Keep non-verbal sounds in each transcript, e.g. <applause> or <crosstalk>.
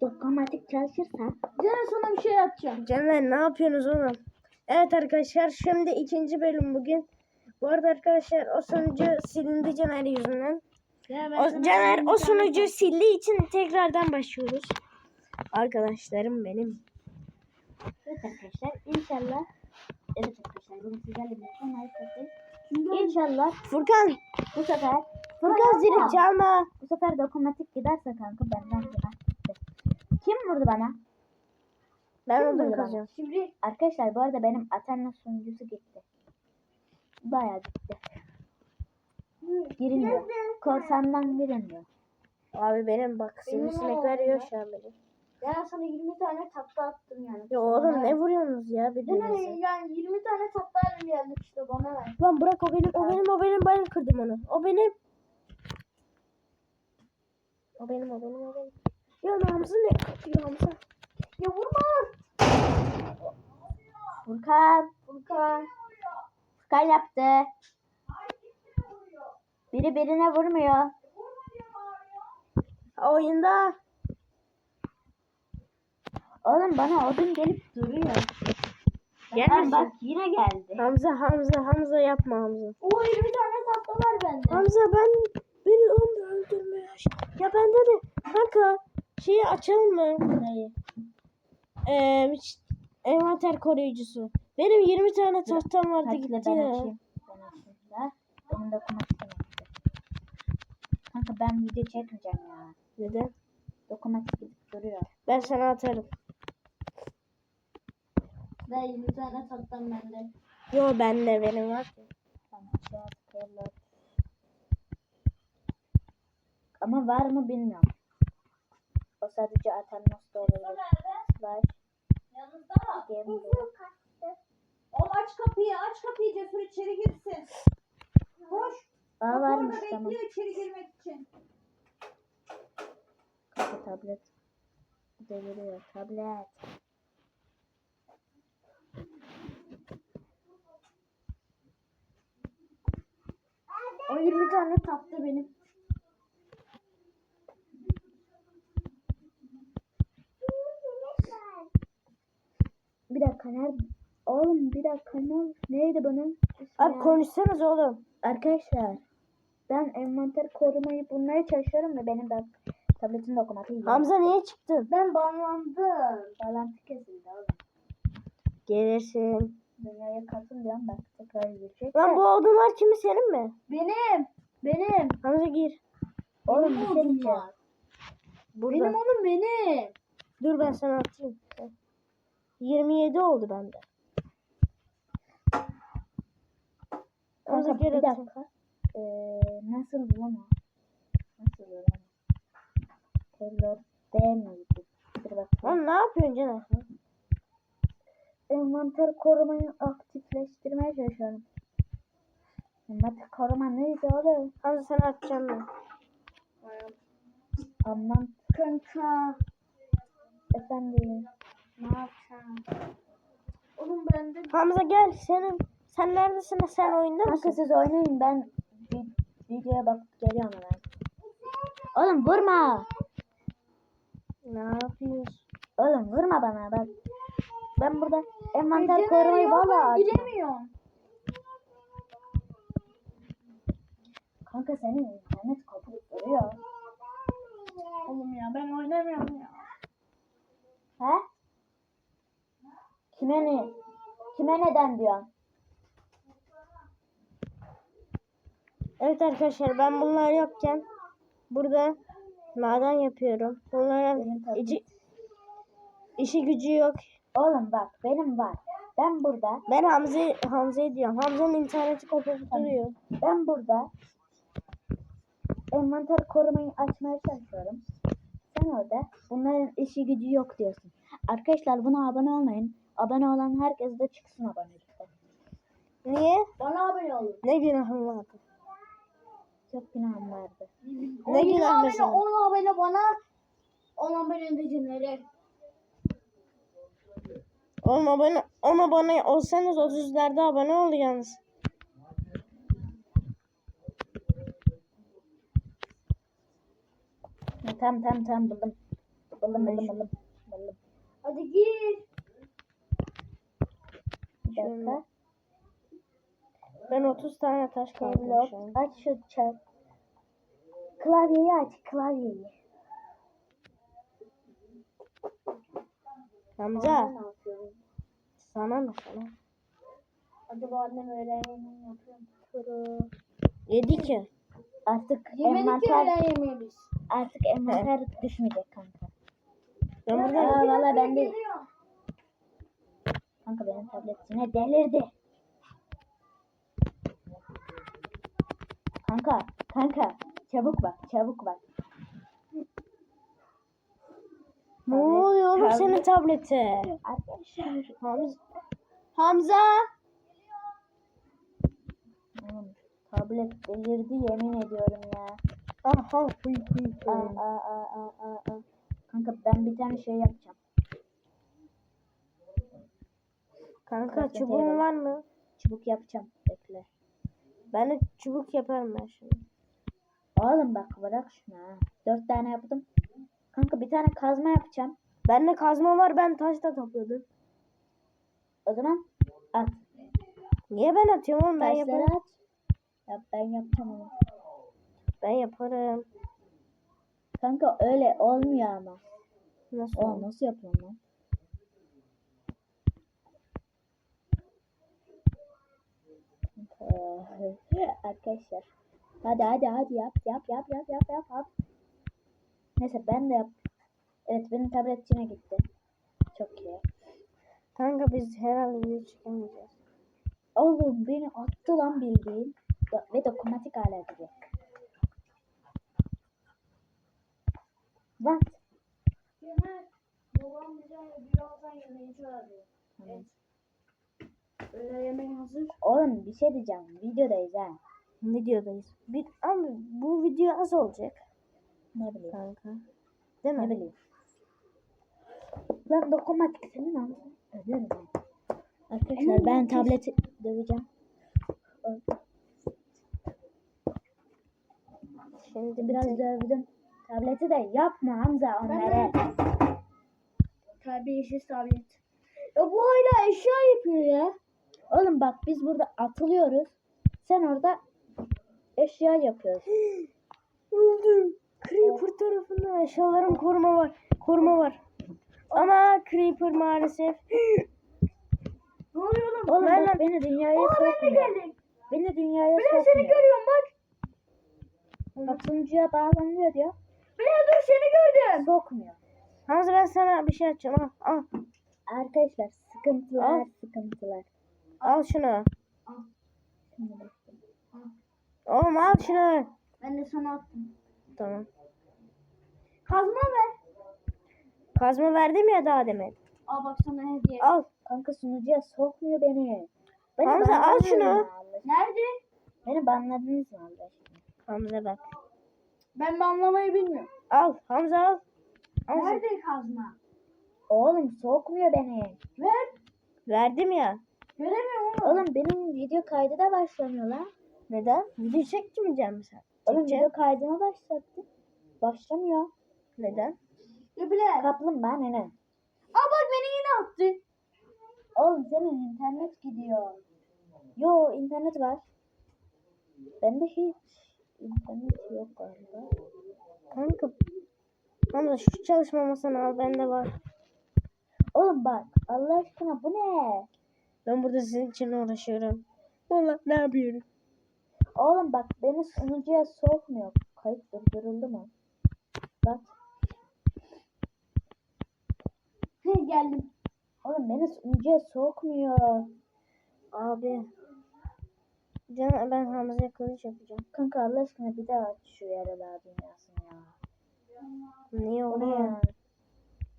dokunmatik çalışırsa Caner sana bir şey atacağım. Caner ne yapıyorsunuz oğlum? Evet arkadaşlar şimdi ikinci bölüm bugün. Bu arada arkadaşlar o sunucu silindi Caner yüzünden. Ben O, Caner o sunucu sildiği için tekrardan başlıyoruz. Arkadaşlarım benim. evet arkadaşlar inşallah evet arkadaşlar bugün sizlerle birlikte. İnşallah Furkan, bu sefer Furkan zili çalma. bu sefer dokunmatik giderse kanka benden gitti. Kim vurdu bana? Ben Kim vurdu bana? Şimdi Arkadaşlar bu arada benim Aterna sunucusu gitti. Bayağı gitti. Girilmiyor. Korsandan girilmiyor. Abi benim bak sivrisinekler yiyor şu an beni. Caner sana 20 tane tatlı attım yani. Ya oğlum ne vuruyorsunuz ya birbirinize? Caner yani 20 tane tatlı halim geldi işte bana ver. Lan bırak o benim, o benim, o benim, ben kırdım onu. O benim. O benim, o benim, o benim. Ya Namzı ne katıyor Namzı? Ya vurma. Furkan. Furkan. Furkan yaptı. Biri birine vurmuyor. Oyunda. Oğlum bana odun gelip duruyor. Gelmesin. Bak yine geldi. Hamza, Hamza, Hamza yapma Hamza. O 20 tane tatlı var bende. Hamza ben beni öldürmüş. Ya bende de kanka şeyi açalım mı? Neyi? Ee, envanter koruyucusu. Benim 20 tane tahtam vardı Hadi gitti ben ya. açayım. Ben açayım da. Benim dokunmatik yaptı. Kanka ben video çekmeyeceğim ya. Neden? Dokunmatik gidip duruyor. Ben sana atarım. Ben 20 tane tatlım bende. Yo bende benim var. Tamam şey. Ama var mı bilmiyorum. O sadece Aternos da olabilir. Slash diyor. Oğlum aç kapıyı aç kapıyı cesur içeri girsin. Koş. Aa varmış orada tamam. bekliyor içeri girmek için. Kanka tablet. Deliriyor tablet. O 20 tane tatlı benim. Bir dakika nerede? Oğlum bir dakika ne? Neydi bunun? Abi konuşsanız oğlum. Arkadaşlar ben envanter korumayı bulmaya çalışıyorum da benim de tabletin dokunmatı iyi. Hamza niye çıktın? Ben banlandım. Bağlantı kesildi oğlum. Gelirsin. Dünyaya katıl diyorum bak tekrar girecek. Lan bu odunlar kimi senin mi? Benim. Benim. Hamza gir. Oğlum bir şey diyeceğim. Burada. Benim oğlum benim. Dur ben sana atayım. 27 oldu bende. Kanka bir dakika. Ee, nasıl bulama? Nasıl bulama? Taylor miydi? Dur bakayım. Lan ne yapıyorsun Caner? Envanter korumayı aktifleştirmeye çalışıyorum. Envanter koruma neydi oğlum? Hamza sana atacağım ben. Aman Kanka. efendim. Oğlum bende Hamza gel senin. Sen neredesin? Sen oyunda Kanka mısın? siz oynayın ben vi- videoya bakıp geliyorum hemen. Oğlum vurma. Ne yapıyorsun? Oğlum vurma bana bak. Ben burada envanter korumayı valla giremiyorum. Kanka senin internet kopup duruyor. Oğlum ya ben oynamıyorum ya. He? Kime ne? Kime neden diyorsun? Evet arkadaşlar ben bunlar yokken burada maden yapıyorum. Tabii. içi, işi gücü yok. Oğlum bak benim var. Ben burada, Ben Hamza Hamza'yı diyorum. Hamza'nın interneti kopup duruyor. ben burada envanter korumayı açmaya çalışıyorum. Sen orada bunların işi gücü yok diyorsun. Arkadaşlar buna abone olmayın. Abone olan herkes de çıksın abonelikten. Niye? Bana abone olun. Ne günahım vardı? Çok günahım vardı. Ne günah abone, mesela? 10 abone bana. 10 abone de Caner'e. 10 abone, 10 abone olsanız 30'larda abone olacaksınız. Ha, Tamam tamam tamam buldum. Buldum buldum. 30 tane taş şu an. Aç şu çarp. Klavyeyi aç klavyeyi. Hamza sana ne sana? Acaba annem öğrenenin yapıyorum. Turu. Yedi ki. Artık Yemedik ya öğlen yemeği biz. artık envanter düşmeyecek kanka. Ben burada valla ben değil. Kanka benim tablet yine delirdi. Kanka, kanka. Çabuk bak, çabuk bak. ne oluyor oğlum senin tablete? Arkadaşlar. Hamza. Hamza. Oğlum, tablet delirdi yemin ediyorum ya. Aha. Aa, aa, aa, aa, aa. Kanka ben bir tane şey yapacağım. Kanka Tablete çubuğun var mı? Çubuk yapacağım. Bekle. Ben de çubuk yaparım ben şimdi. Oğlum bak bırak şunu ha. Dört tane yaptım. Kanka bir tane kazma yapacağım. Bende kazma var ben taş da topladım. O zaman at. Niye ben atıyorum oğlum ben Taşları yaparım. at. Ya ben yapacağım onu. Ben yaparım. Kanka öyle olmuyor ama. Nasıl? O nasıl yapıyorum lan? Kanka, <laughs> Arkadaşlar. Hadi hadi hadi yap yap yap yap yap yap yap. Neyse ben de yap. Evet benim tablet yine gitti. Çok iyi. Kanka biz herhalde video çekemeyeceğiz. Oğlum beni attı lan bildiğin. Do- Ve dokunmatik hala gibi. What? Yemek. Babam bize birazdan yemeği çağırıyor. Tamam. Öğle yemeği hazır. Oğlum bir şey diyeceğim. Videodayız ha. Videodayız. Bir, ama bu video az olacak Ne bileyim. kanka. Değil mi? Ne bileyim. Lan dokunmatik senin ama. Ölüyorum ben. Arkadaşlar ben tableti döveceğim. Şimdi Biraz dövdüm. Tableti de yapma Hamza onları. Terbiyesiz tablet. Ya bu hala eşya yapıyor ya. Oğlum bak biz burada atılıyoruz. Sen orada eşya yapıyorsun. <gasps> Öldüm. Creeper tarafından eşyalarım koruma var. Koruma var. Ama Creeper maalesef. <gasps> Ne oluyor oğlum? Oğlum Ben- bak beni dünyaya Aa ben de geldim. Beni dünyaya Ben seni sokmuyor. görüyorum bak. Bak sunucuya bağlanıyor diyor. Ben dur seni gördüm. Sokmuyor. Hamza ben sana bir şey açacağım. Al, al, Arkadaşlar sıkıntılar Al. sıkıntılar. Al şunu. Oğlum al şunu. Ben de sana attım. Tamam. Kazma ver. Kazma verdim ya daha demin. Al bak sana hediye. Al. Kanka sunucuya sokmuyor beni. Beni Hamza, al banladınız şunu. mı Allah aşkına? Nerede? Beni banladınız mı Allah aşkına? Hamza bak. Ben anlamayı bilmiyorum. Al. Hamza al. Al. Nerede kazma? Oğlum sokmuyor beni. Ver. Verdim ya. Göremiyorum oğlum. Oğlum benim video kaydı da başlamıyor lan. Neden? Video çekmeyecek misin sen? Oğlum Çekeceğim. video kaydına başlattım. Başlamıyor. Neden? Ya bile. Kaplumbağa nene. Aa bak beni yine attı. Oğlum senin internet gidiyor. Yo internet var. Bende hiç internet yok galiba. Kanka. Hamza şu çalışma masanı al bende var. Oğlum bak Allah aşkına bu ne? Ben burada sizin için uğraşıyorum. Valla ne yapıyorum? Oğlum bak beni sunucuya sokmuyor. Kayıt durduruldu mu? Bak. He geldim. Oğlum beni sunucuya sokmuyor. Abi. Canım ben Hamza'ya kılıç yapacağım. Kanka Allah aşkına bir daha aç şu yaralar dünyasını ya. Niye oluyor?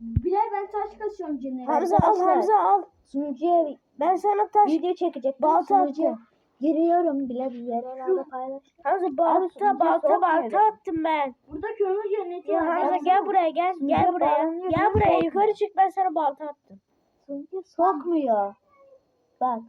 Bilal ben taş kasıyorum cennet. Hamza al. Hamza al. Sunucuya Ben sana taş. video çekecek. Balta attım. Giriyorum bile bir yerlerde paylaştım. Hamza balta balta balta attım ben. Burada kömür cenneti Ya var. Hamza gel buraya gel. Sunucuya Gel buraya. Gel buraya yukarı çık ben sana balta attım. Sunucuya sokmuyor. Bak.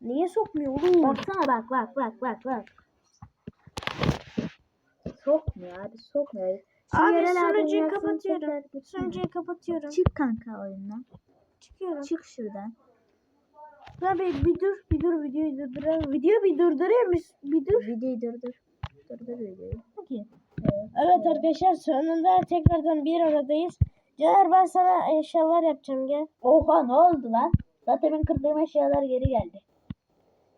Niye sokmuyor oğlum? Baksana bak bak bak bak bak. Sokmuyor abi sokmuyor. Şu Abi sunucuyu kapatıyorum. Sunucuyu kapatıyorum. Çık kanka oyundan. Çıkıyorum. Çık şuradan. Lan bir, bir dur, bir dur videoyu durduralım. Video bir durduruyor musun? Bir dur. Videoyu durdur. Durdur videoyu. Peki. Evet arkadaşlar sonunda tekrardan bir aradayız. Caner ben sana eşyalar yapacağım gel. Oha ne oldu lan? Zaten benim kırdığım eşyalar geri geldi.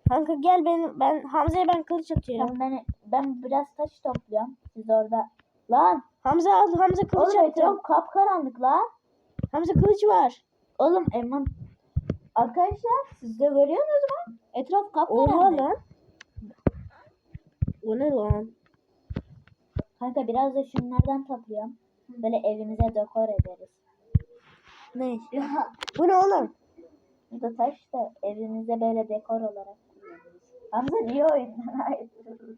Kanka gel ben ben Hamza'ya ben kılıç atıyorum. Tamam ben, ben biraz taş topluyorum. Siz orada. Lan Hamza al Hamza kılıç oğlum attı. etraf kapkaranlık lan. Hamza kılıç var. Oğlum Emman. Arkadaşlar siz de görüyorsunuz mu? Etraf Oha kapkaranlık. lan. O ne lan? Kanka biraz da şunlardan topluyorum. Böyle evimize dekor ederiz. Ne? <laughs> Bu ne oğlum? Bu da taş da evimize böyle dekor olarak kullanırız. Hamza niye oyundan ayrılmıyor.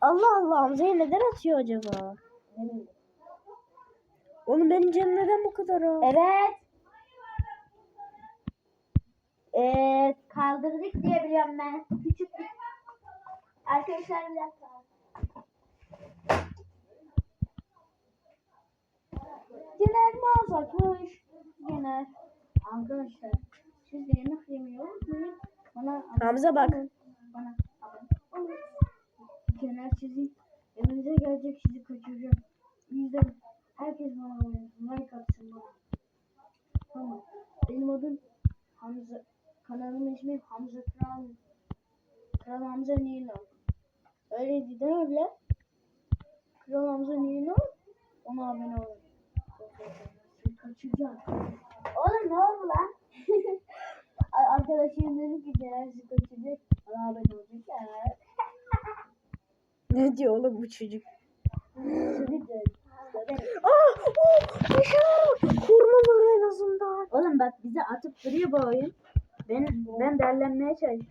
Allah Allah Hamza'ya neden atıyor acaba? Ne bileyim. Oğlum benim canım neden bu kadar az? Evet. Ee, kaldırdık diye biliyorum ben. Küçük bir... Arkadaşlar bir dakika. Cener mağaza açmış. Cener. Arkadaşlar siz de yemek unutmayın. Bana Hamza bak. Bana abone olun. Cener sizi evinize gelecek sizi kaçıracak. O yüzden herkes bana abone olsun. Like atsın bana. Tamam. Benim adım Hamza. Kanalımın ismi Hamza Kral. Kral Hamza Nino. Öyleydi değil mi bile? Kral Hamza Nino. Ona abone olun. Kaçıracağım. Oğlum ne oldu lan? <laughs> Arkadaşım dedi ki Cener sizi kaçıracak. Bana olacak. Ya. Ne diyor oğlum bu çocuk? Seni de Aa! Oh! Yaşar! Kurma var en azından. Oğlum bak bize atıp duruyor bu oyun. Ben ben derlenmeye çalışıyorum.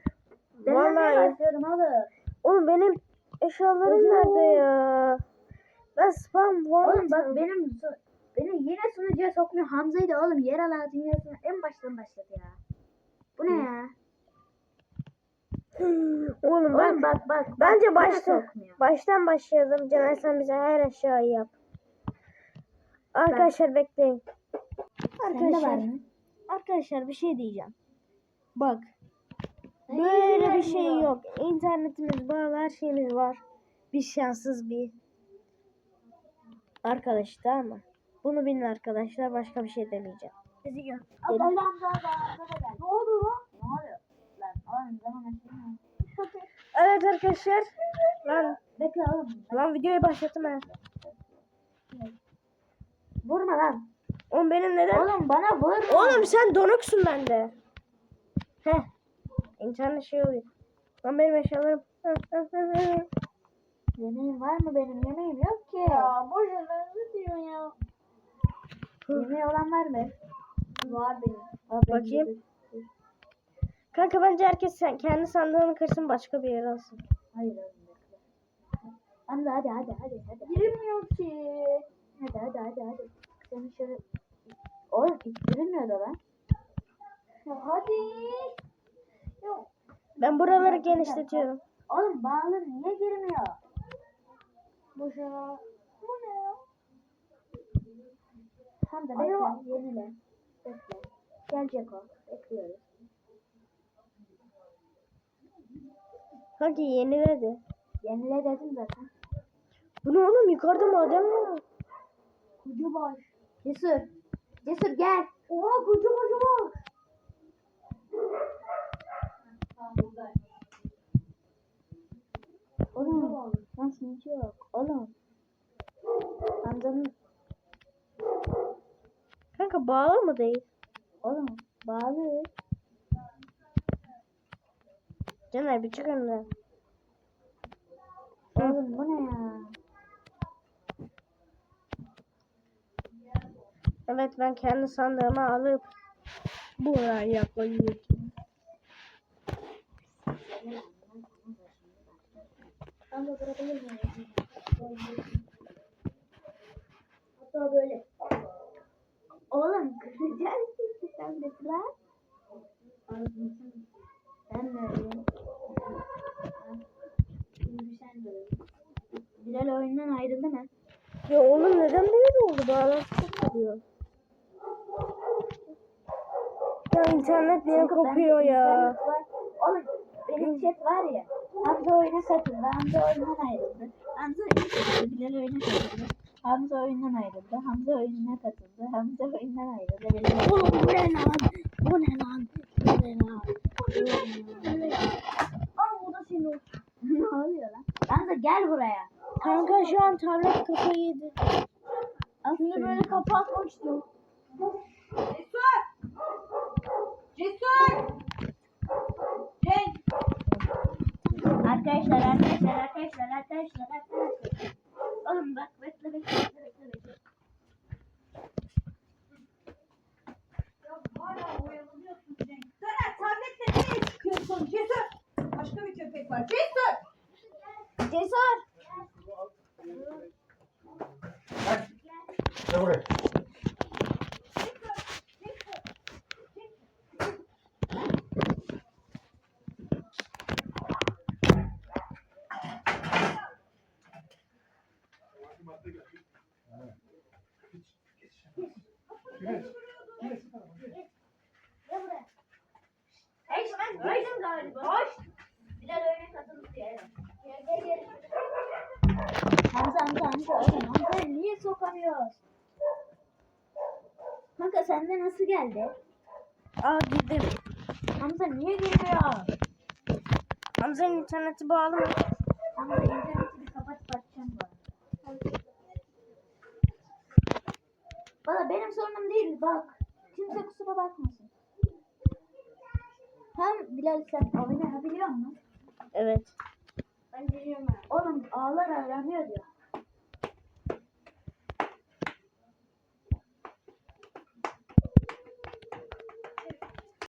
Derlenmeye Vallahi. başlıyorum oğlum. Oğlum benim eşyalarım nerede ya? Ben spam var. Oğlum bak benim su- beni yine sunucuya sokmuyor. Hamza'yı da oğlum yer alan dünyasına en baştan başladı ya. Bu ne ya? Oğlum Oğlum bak. bak bak. Bence yine başta, sokmuyor. baştan başlayalım. Caner sen bize her eşyayı yap. Arkadaşlar bekleyin. Sende var Arkadaşlar, arkadaşlar bir şey diyeceğim. Bak. Böyle bir şey yok. İnternetimiz var, her şeyimiz var. Bir şanssız bir arkadaş tamam mı? Bunu bilin arkadaşlar. Başka bir şey demeyeceğim. Sizi gör. Ben da. Ne oldu lan? Ne oluyor? Lan oğlum zaman. Evet arkadaşlar. Lan, Bekle oğlum. lan videoyu başlattım ha. Vurma lan. Oğlum benim neden? Oğlum bana vurma. Oğlum sen donuksun bende. Heh. İnternet şey oluyor. Lan benim eşyalarım. Yemeğim var mı benim? Yemeğim yok ki. Ya boşuna ne diyorsun ya? Yemeği olan var mı? Var benim. Ben Bakayım. Kanka bence herkes sen kendi sandığını kırsın başka bir yere alsın. Hayır. Hamza hadi hadi hadi hadi. Girmiyor ki. Hadi hadi hadi hadi. Seni şöyle... Oğlum ittirilmiyor da lan. Ya hadi. Yok. Ben buraları genişletiyorum. Oğlum bağlı niye girmiyor? Boşuna. Bu ne ya? Hamza Ay, bekle yenile. Bekle. Gelecek o. Bekliyoruz. Kanka yeniledi. Yenile dedim zaten. Bu ne oğlum yukarıda maden var. Koca baş. Cesur. Cesur gel. Oha baş. Tamam buradayım. Oğlum. Nasıl yok. Oğlum. Hamza'nın Kanka bağlı mı değil? oğlum bağlı. Caner bir çık önüne. Oğlum bu ne ya? Evet ben kendi sandığımı alıp buraya koyuyorum. Hatta böyle. Oğlum kıracaksın sen de lan. Ben de öyleyim. Şimdi sen de öyle. Bilal oyundan ayrıldı mı? Ya oğlum neden böyle oldu? Bağlantı koptu diyor. Ya internet niye kopuyor ya? Oğlum benim chat var ya. Hamza oyuna katıldı. Hamza oyundan ayrıldı. Hamza oyuna katıldı. Bilal oyuna katıldı. Hamza oyundan ayrıldı. Hamza oyununa katıldı. Hamza oyundan ayrıldı. Bilal Oğlum bu ne lan? Bu ne lan? Bu ne lan? Ama bu da senin ne oluyor lan? Hamza gel buraya. Kanka şu an tablet kafayı yedi. Şimdi böyle kapatmak istiyorum. Cesur! Cesur! Cenk! Arkadaşlar arkadaşlar arkadaşlar arkadaşlar arkadaşlar. Oğlum bak Cesur! Başka bir köpek var. Cesur! Cesur. Gel buraya. Gel buraya. Hey sen duydun galiba. Hoş. Bilal oyuna katıldı diye. Gel gel gel. Hamza Hamza Hamza oğlum Hamza niye sokamıyoruz? Kanka sende nasıl geldi? Aa girdim. Hamza niye geliyor? Hamza'nın interneti bağlı mı? Hamza interneti bir kapat bakacağım bu. Valla benim sorunum değil bak. Kimse kusura bakmasın. Hem Bilal sen oynayabiliyor musun? Evet. Ben geliyorum ben. Oğlum ağlar aranıyor diyor.